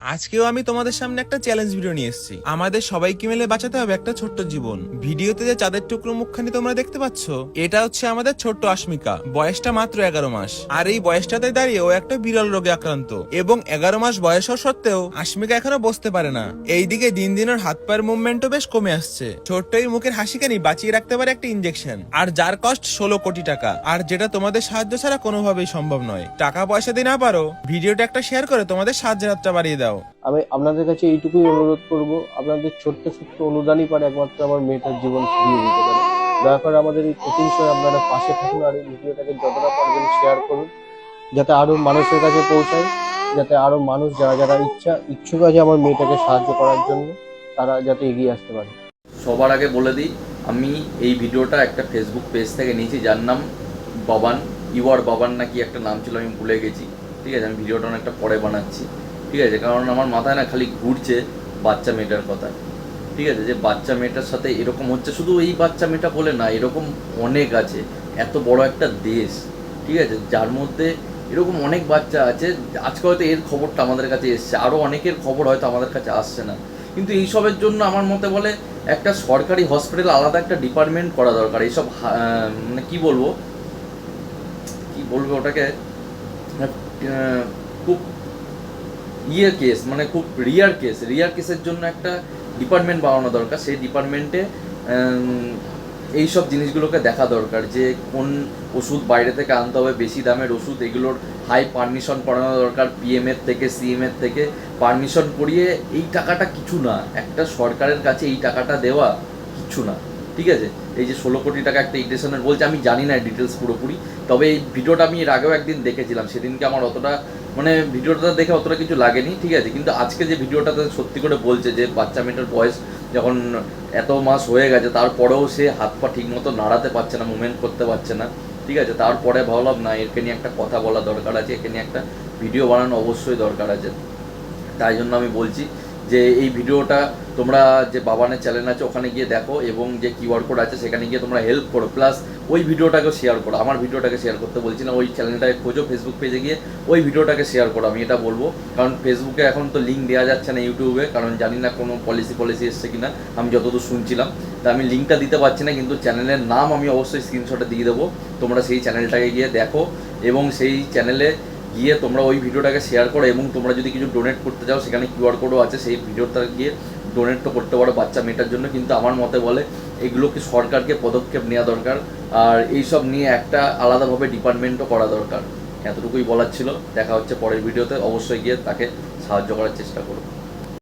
আজকেও আমি তোমাদের সামনে একটা চ্যালেঞ্জ ভিডিও নিয়ে এসেছি। আমাদের সবাইকে মিলে বাঁচাতে হবে একটা ছোট্ট জীবন। ভিডিওতে যে চাঁদের টুকরো মুখখানি তোমরা দেখতে পাচ্ছ, এটা হচ্ছে আমাদের ছোট্ট আশমিকা। বয়সটা মাত্র এগারো মাস। আর এই বয়সটাতে দাঁড়িয়ে ও একটা বিরল রোগে আক্রান্ত। এবং এগারো মাস বয়স হওয়া সত্ত্বেও আশমিকা এখনও বসতে পারে না। এইদিকে দিন দিন ওর হাত পায়ের মুভমেন্টও বেশ কমে আসছে। ছোট্ট এই মুখের হাসিখানি বাঁচিয়ে রাখতে পারে একটা ইনজেকশন আর যার কস্ট ষোলো কোটি টাকা। আর যেটা তোমাদের সাহায্য ছাড়া কোনোভাবেই সম্ভব নয়। টাকা পয়সা দিয়ে না পারো, ভিডিওটা একটা শেয়ার করে তোমাদের সাহায্যের হাতটা বাড়িয়ে দাও। আমি আপনাদের কাছে এইটুকুই অনুরোধ করব, আপনাদের ছোট্ট ছোট্ট অনুদানই পারে একমাত্র আমার মেয়েটার জীবন ফিরিয়ে দিতে পারে। দয়া করে আমাদের এই কঠিন সময় আপনারা পাশে থাকুন আর এই ভিডিওটাকে যতটা পারবেন শেয়ার করুন, যাতে আরও মানুষের কাছে পৌঁছায়, যাতে আরও মানুষ যারা যারা ইচ্ছা, ইচ্ছুক আছে আমার মেয়েটাকে সাহায্য করার জন্য, তারা যাতে এগিয়ে আসতে পারে। সবার আগে বলে দিই, আমি এই ভিডিওটা একটা ফেসবুক পেজ থেকে নিয়েছি, যার নাম বাবান ইওয়ার বাবান নাকি একটা নাম ছিল, আমি ভুলে গেছি। ঠিক আছে, আমি ভিডিওটা অনেকটা পরে বানাচ্ছি। ঠিক আছে? কারণ আমার মাথায় না খালি ঘুরছে বাচ্চা মেয়েটার কথা। ঠিক আছে? যে বাচ্চা মেয়েটার সাথে এরকম হচ্ছে, শুধু এই বাচ্চা মেয়েটা বলে না, এরকম অনেক আছে, এত বড় একটা দেশ। ঠিক আছে? যার মধ্যে এরকম অনেক বাচ্চা আছে, আজকে হয়তো এর খবরটা আমাদের কাছে এসছে আরও অনেকের খবর হয়তো আমাদের কাছে আসছে না। কিন্তু এইসবের জন্য আমার মতে বলে একটা সরকারি হসপিটাল আলাদা একটা ডিপার্টমেন্ট করা দরকার। এইসব মানে কি বলব? কি বলব ওটাকে? খুব ইয়ে কেস মানে খুব রিয়ার কেস রিয়ার কেসের জন্য একটা ডিপার্টমেন্ট বানানো দরকার। সেই ডিপার্টমেন্টে এই সব জিনিসগুলোকে দেখা দরকার যে কোন ওষুধ বাইরে থেকে আনতে হবে, বেশি দামের ওষুধ, এগুলোর হাই পারমিশন করানো দরকার পিএম এর থেকে সিএম এর থেকে। পারমিশন করিয়ে এই টাকাটা কিছু না, একটা সরকারের কাছে এই টাকাটা দেওয়া কিছু না, ঠিক আছে? এই যে ষোলো কোটি টাকা একটা ইন্ডেশনের বলছে, আমি জানি না ডিটেলস পুরোপুরি, তবে এই ভিডিওটা আমি এর আগেও একদিন দেখেছিলাম, সেদিনকে আমার অতটা মানে ভিডিওটা দেখে অতটা কিছু লাগেনি, ঠিক আছে? কিন্তু আজকে যে ভিডিওটাতে সত্যি করে বলছে যে বাচ্চা মেয়েটার বয়স যখন এত মাস হয়ে গেছে, তারপরেও সে হাত পা ঠিক মতো নাড়াতে পারছে না, মুভমেন্ট করতে পারছে না, ঠিক আছে? তারপরে ভাবলাম, না, একে নিয়ে একটা কথা বলা দরকার আছে, একে নিয়ে একটা ভিডিও বানানো অবশ্যই দরকার আছে। তাই জন্য আমি বলছি যে এই ভিডিওটা তোমরা যে বাবানের চ্যানেল আছে, ওখানে গিয়ে দেখো এবং যে কিউআর কোড আছে, সেখানে গিয়ে তোমরা হেল্প করো। প্লাস ওই ভিডিওটাকে শেয়ার করো। আমার ভিডিওটাকে শেয়ার করতে বলছি না, ওই চ্যানেলটাকে খোঁজো ফেসবুক পেজে গিয়ে ওই ভিডিওটাকে শেয়ার করো, আমি এটা বলব। কারণ ফেসবুকে এখন তো লিঙ্ক দেওয়া যাচ্ছে না ইউটিউবে কারণ জানি না কোনো পলিসি পলিসি এসছে কিনা, আমি যতদূর শুনছিলাম। তা আমি লিঙ্কটা দিতে পারছি না, কিন্তু চ্যানেলের নাম আমি অবশ্যই স্ক্রিনশটে দিয়ে দেবো। তোমরা সেই চ্যানেলটাকে গিয়ে দেখো এবং সেই চ্যানেলে গিয়ে তোমরা ওই ভিডিওটাকে শেয়ার করো এবং তোমরা যদি কিছু ডোনেট করতে চাও, সেখানে কিউআর কোডও আছে, সেই ভিডিওটা গিয়ে ডোনেট তো করতে পারো বাচ্চা মেয়েটার জন্য। কিন্তু আমার মতে বলে, এগুলো কি সরকারকে পদক্ষেপ নেওয়া দরকার? আর এইসব নিয়ে একটা আলাদাভাবে ডিপার্টমেন্টও করা দরকার। এতটুকুই বলার ছিল। দেখা হচ্ছে পরের ভিডিওতে। অবশ্যই গিয়ে তাকে সাহায্য করার চেষ্টা করো।